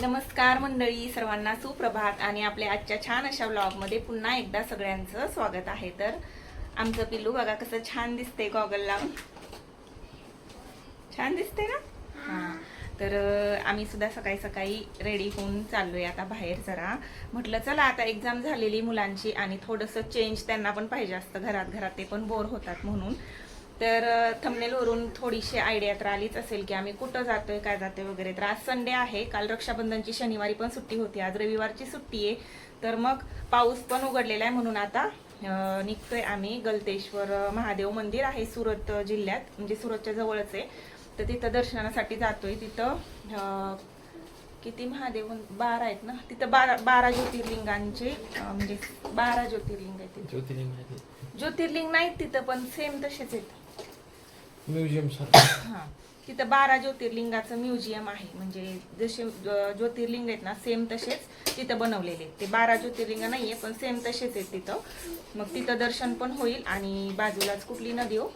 नमस्कार मंडळी सर्वांना सुप्रभात आणि आपल्या आजच्या छान अशा व्लॉगमध्ये पुन्हा एकदा सगळ्यांचं स्वागत आहे. तर आमचं पिल्लू बघा कसं छान दिसते गॉगल लावून छान दिसते ना? हां. तर आम्ही सुद्धा सकाळी सकाळी रेडी होऊन चाललोय आता बाहेर जरा. म्हटलं चला आता एक्झाम झालेली मुलांची आणि थोडंसं चेंज त्यांना पण पाहिजे असतं. घरात घरात ते पण बोर होतात म्हणून. तर थंबनेलवरून थोडीशी आयडिया तर आलीच असेल की आम्ही कुठं जातोय काय जातोय वगैरे. तर आज संडे आहे. काल रक्षाबंधनची शनिवारी पण सुट्टी होती. आज रविवारची सुट्टी आहे. तर मग पाऊस पण उघडलेला आहे म्हणून आता निघतोय आम्ही गलतेश्वर महादेव मंदिर आहे सुरत जिल्ह्यात. म्हणजे सुरतच्या जवळच आहे. तर तिथं दर्शनासाठी जातोय. तिथं किती महादेव बारा आहेत ना? तिथं बारा बारा ज्योतिर्लिंगांचे म्हणजे बारा ज्योतिर्लिंग आहेत ज्योतिर्लिंग आहे ज्योतिर्लिंग नाहीत तिथं पण सेम तसेच आहेत. म्युझियम सारखं हा. तिथं बारा ज्योतिर्लिंगाचं म्युझियम आहे. म्हणजे जसे ज्योतिर्लिंग आहेत ना सेम तसेच तिथं बनवलेले आहेत. ते बारा ज्योतिर्लिंग नाहीये पण सेम तसेच आहेत तिथं. मग तिथं दर्शन पण होईल आणि बाजूलाच कुठली नदी हो?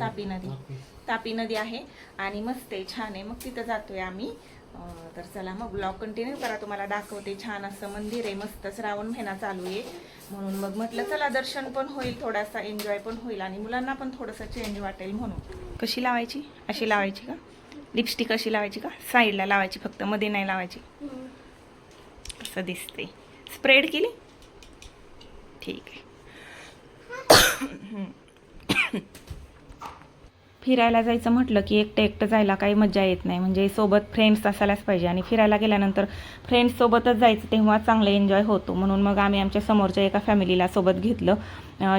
तापी नदी. तापी नदी आहे आणि मस्त आहे छान आहे. मग तिथं जातोय आम्ही. तर चला मग ब्लॉग कंटिन्यू करा. तुम्हाला दाखवते छान असं मंदिर आहे. मस्त श्रावण महिना चालू आहे. म्हणून मग म्हटलं चला दर्शन पण होईल थोडासा एन्जॉय पण होईल आणि मुलांना पण थोडंसं चेंज वाटेल म्हणून. कशी लावायची? अशी लावायची का? लिपस्टिक अशी लावायची का? साईडला लावायची फक्त मध्ये नाही लावायची. असं दिसते स्प्रेड केली? ठीक आहे. फिरायला जायचं म्हटलं की एकटं एकटं जायला काही मजा येत नाही. म्हणजे सोबत फ्रेंड्स असायलाच पाहिजे. आणि फिरायला गेल्यानंतर फ्रेंड्ससोबतच जायचं तेव्हा चांगलं एन्जॉय होतो. म्हणून मग आम्ही आमच्या समोरच्या एका फॅमिलीला सोबत घेतलं.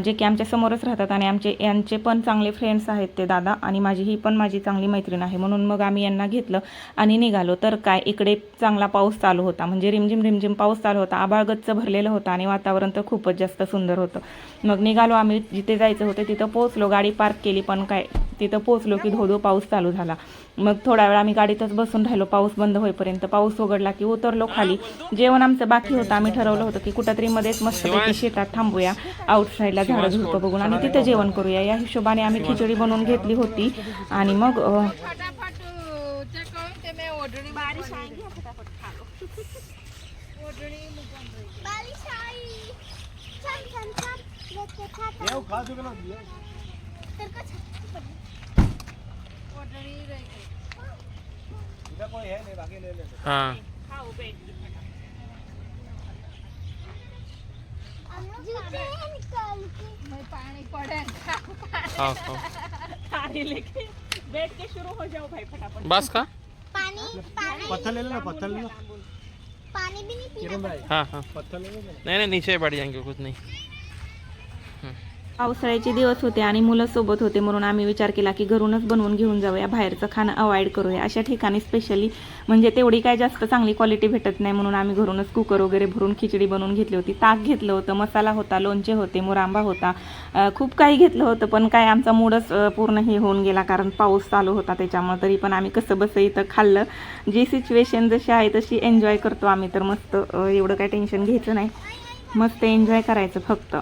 जे की आमच्या समोरच राहतात आणि आमचे यांचे पण चांगले फ्रेंड्स आहेत ते दादा आणि माझी ही पण माझी चांगली मैत्रीण आहे. म्हणून मग आम्ही यांना घेतलं आणि निघालो. तर काय इकडे चांगला पाऊस चालू होता. म्हणजे रिमझिम रिमझिम पाऊस चालू होता. आबाळगच्च भरलेलं होतं आणि वातावरण तर खूपच जास्त सुंदर होतं. मग निघालो आम्ही. जिथे जायचं होतं तिथं पोहोचलो. गाडी पार्क केली पण काय तिथं पोहोचलो की धोधो पाऊस चालू झाला. मग थोडा वेळ आम्ही गाडीतच बसून राहिलो. पाऊस बंद होईपर्यंत पाऊस उघडला की उतरलो खाली. जेवण आमचं बाकी होतं. आम्ही ठरवलं होतं की कुठंतरी मध्येच मस्तपैकी शेतात थांबूया. आउट साईडला झाडं झुडपं बघून आणि तिथं जेवण करूया. या हिशोबाने आम्ही खिचडी बनवून घेतली होती. आणि मग छान छान छान. हाँ। हाँ, हाँ। बस का? पानी पानी। पानी भी नहीं पीना हाँ हाँ। पत्थर ले। नहीं नहीं नीचे बढ़ जाएँगे कुछ नहीं। पावसाळ्याचे दिवस होते आणि मुलं सोबत होते म्हणून आम्ही विचार केला की घरूनच बनवून घेऊन जाऊया बाहेरचं खाणं अवॉइड करूया. अशा ठिकाणी स्पेशली म्हणजे तेवढी काय जास्त चांगली क्वालिटी भेटत नाही म्हणून आम्ही घरूनच कुकर वगैरे भरून खिचडी बनवून घेतली होती. ताक घेतलं होतं मसाला होता लोणचे होते मुरांबा होता. खूप काही घेतलं होतं पण काय आमचा मूडच पूर्ण हे होऊन गेला कारण पाऊस चालू होता त्याच्यामुळे. तरी पण आम्ही कसं बसं इथं खाल्लं. जी सिच्युएशन जशी आहे तशी एन्जॉय करतो आम्ही. तर मस्त एवढं काय टेन्शन घ्यायचं नाही. मस्त एन्जॉय करायचं फक्त.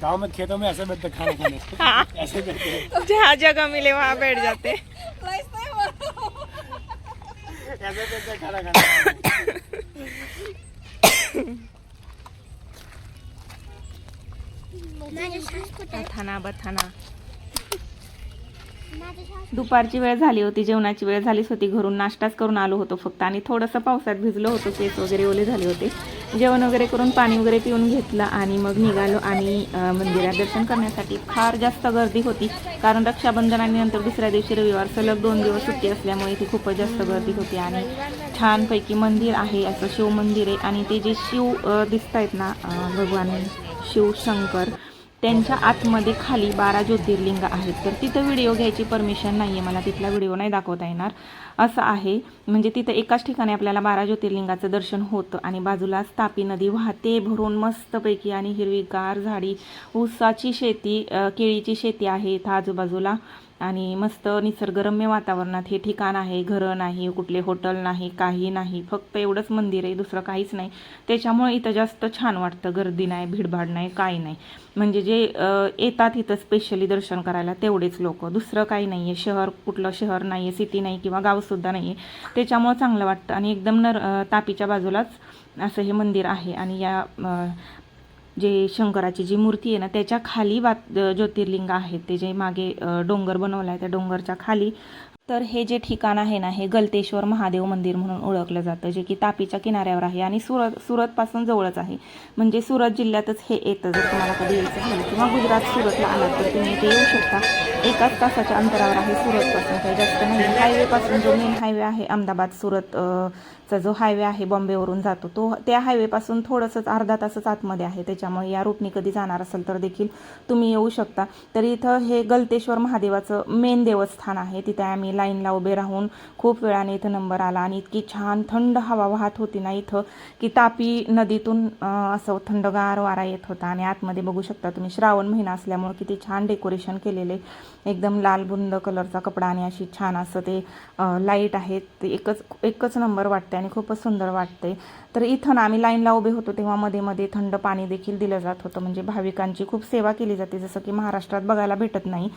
गाँव में खेतों में ऐसे बैठते खाना खाने ऐसे बैठते जहाँ जगह मिले वहाँ बैठ जाते ऐसे बैठते खाना खाने कुठे बथाना दुपारची वेळ झाली होती जेवणाची वेळ झालीच होती घरून नाश्ताच करून आलो होतो फक्त आणि थोडंसं पावसात भिजलो होतो केस वगैरे ओले झाले होते. जेवण वगैरे करून पाणी वगैरे पिऊन घेतलं आणि मग निघालो आणि मंदिरात दर्शन करण्यासाठी फार जास्त गर्दी होती. कारण रक्षाबंधन आणि नंतर दुसऱ्या दिवशी रविवार सलग दोन दिवस सुट्टी असल्यामुळे इथे खूपच जास्त गर्दी होती आणि छानपैकी मंदिर आहे असं शिवमंदिर आहे आणि ते जे शिव दिसत आहेत ना भगवान शिव शंकर त्यांच्या आतमध्ये खाली बारा ज्योतिर्लिंग आहेत. तर तिथं व्हिडिओ घ्यायची परमिशन नाही आहे मला तिथला व्हिडिओ नाही दाखवता येणार. असं आहे. म्हणजे तिथं एकाच ठिकाणी आपल्याला बारा ज्योतिर्लिंगाचं दर्शन होतं आणि बाजूलाच तापी नदी वाहते भरून मस्तपैकी आणि हिरवीगार झाडी ऊसाची शेती केळीची शेती आहे. इथं आजूबाजूला आणि मस्त निसर्गरम्य वातावरणात हे ठिकाण आहे घरं नाही कुठले हॉटेल नाही काही नाही. फक्त एवढंच मंदिर आहे दुसरं काहीच नाही. त्याच्यामुळे इथं जास्त छान वाटतं. गर्दी नाही भीडभाड नाही काही नाही. म्हणजे जे येतात इथं स्पेशली दर्शन करायला तेवढेच लोक. दुसरं काही नाही आहे शहर कुठलं शहर नाही आहे सिटी नाही किंवा गावसुद्धा नाही आहे त्याच्यामुळं चांगलं वाटतं. आणि एकदम नर तापीच्या बाजूलाच असं हे मंदिर आहे. आणि या जे शंकराची जी मूर्ती आहे ना त्याच्याखाली वात ज्योतिर्लिंग आहेत. ते जे मागे डोंगर बनवला आहे त्या डोंगरच्या खाली. तर हे जे ठिकाण आहे ना हे गलतेश्वर महादेव मंदिर म्हणून ओळखलं जातं जे की तापीच्या किनाऱ्यावर आहे आणि सुरत सुरतपासून जवळच आहे. म्हणजे सुरत जिल्ह्यातच हे येतं. जर तुम्हाला कधी यायचं झालं किंवा गुजरात सुरतला आलात तर तुम्ही इथे येऊ शकता. एकाच तासाच्या अंतरावर आहे सुरतपासून काही जास्त नाही. हायवेपासून जो मेन हायवे आहे अहमदाबाद सुरत चा जो हायवे आहे बॉम्बेवरून जातो तो त्या हायवेपासून थोडंसंच अर्धा तासच आतमध्ये आहे. त्याच्यामुळे या रूटनी कधी जाणार असेल तर देखील तुम्ही येऊ शकता. तर इथं हे गलतेश्वर महादेवाचं मेन देवस्थान आहे. तिथे आम्ही लाईनला उभे राहून खूप वेळाने इथं नंबर आला आणि इतकी छान थंड हवा वाहत होती ना इथं की तापी नदीतून असं थंडगार वारा येत होता. आणि आतमध्ये बघू शकता तुम्ही श्रावण महिना असल्यामुळे किती छान डेकोरेशन केलेले एकदम लाल बुंद कलरचा कपडा आणि अशी छान असं ते लाइट आहेत ते एकच एकच नंबर वाटते आणि खूपच सुंदर वाटते तर इथं ना आम्ही लाईनला उभे होतो तेव्हा मध्ये मध्ये थंड पाणी देखील दिलं जात होतं. म्हणजे भाविकांची खूप सेवा केली जाते. जसं की महाराष्ट्रात बघायला भेटत नाही.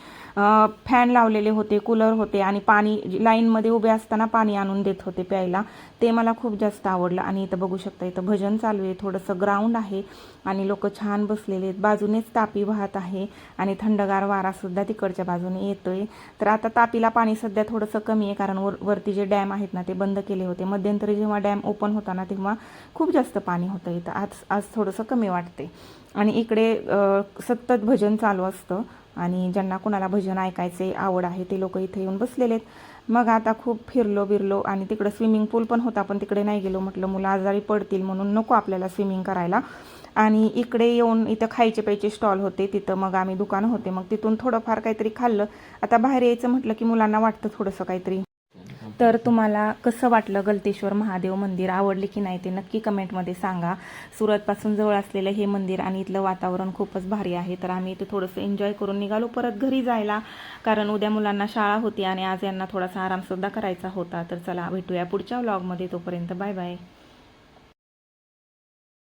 फॅन लावलेले होते कूलर होते आणि पाणी लाईनमध्ये उभे असताना पाणी आणून देत होते प्यायला. ते मला खूप जास्त आवडलं. आणि इथं बघू शकता इथं भजन चालू आहे. थोडंसं ग्राउंड आहे आणि लोक छान बसलेले आहेत. बाजूनेच तापी वाहत आहे आणि थंडगार वारासुद्धा तिकडच्या बाजूने येतोय. तर आता तापीला पाणी सध्या थोडंसं कमी आहे कारण वर वरती जे डॅम आहेत ना ते बंद केले होते. मध्यंतरी जेव्हा डॅम ओपन होता ना तेव्हा खूप जास्त पाणी होतं इथं. आज आज थोडंसं कमी वाटते आणि इकडे सतत भजन चालू असतं आणि ज्यांना कोणाला भजन ऐकायचे आवड आहे ते लोक इथे येऊन बसलेले आहेत. मग आता खूप फिरलो बिरलो आणि तिकडं स्विमिंग पूल पण होता पण तिकडे नाही गेलो म्हटलं मुलं आजारी पडतील म्हणून नको आपल्याला स्विमिंग करायला. आणि इकडे येऊन इथं खायचे प्यायचे स्टॉल होते तिथं मग आम्ही दुकानं होते. मग तिथून थोडंफार काहीतरी खाल्लं. आता बाहेर यायचं म्हटलं की मुलांना वाटतं थोडंसं काहीतरी. तर तुम्हाला कसं वाटलं गलतेश्वर महादेव मंदिर? आवडले की नाही ते नक्की कमेंटमध्ये सांगा. सुरतपासून जवळ असलेलं हे मंदिर आणि इथलं वातावरण खूपच भारी आहे. तर आम्ही इथे थोडंसं एन्जॉय करून निघालो. परत घरी जायला कारण उद्या मुलांना शाळा होती आणि आज यांना थोडासा आरामसुद्धा करायचा होता. तर चला भेटूया पुढच्या व्लॉगमध्ये तोपर्यंत बाय बाय.